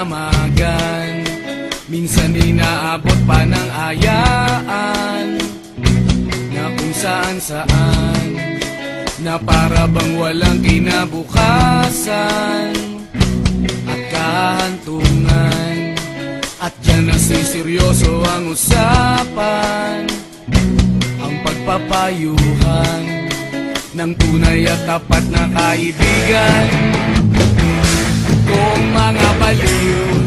pang magdamagan Minsan inaabot pa ng ayaan Na kung saan saan Na para bang walang kinabukasan At kahantungan. At dyan na seryoso ang usapan Ang pagpapayuhan ng tunay at tapat na kaibigan. Kung mga baliw Kaibigan